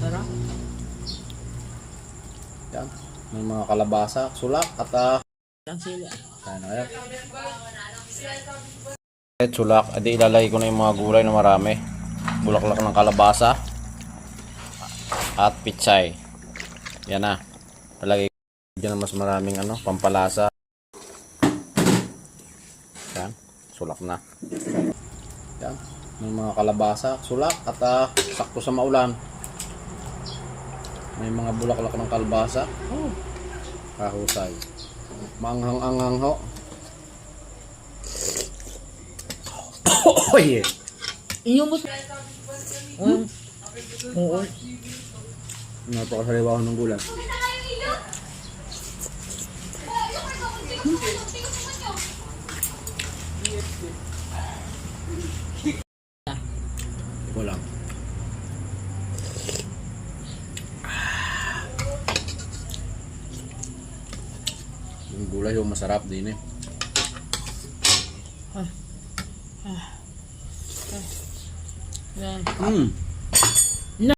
Tara. Yan. May mga kalabasa, sulak, at ah, Yan sila. Kaya na sulak, adi ilalagay ko na yung mga gulay na marami. Bulaklak ng kalabasa. At pichay. Yan na. Lalagay ko dyan na mas maraming ano, pampalasa. Yan. Sulak na. Yan. May mga kalabasa, sulak, at ah, sakto sa maulan. May mga bulaklak ng kalabasa. Oh. Kahusay. Manghang-anghang ho. oh yeah. Mo. Hmm? Oo. Napakasaliwa ko ng gulan. Ito Yung gulay yung masarap din eh. Yan. Mm.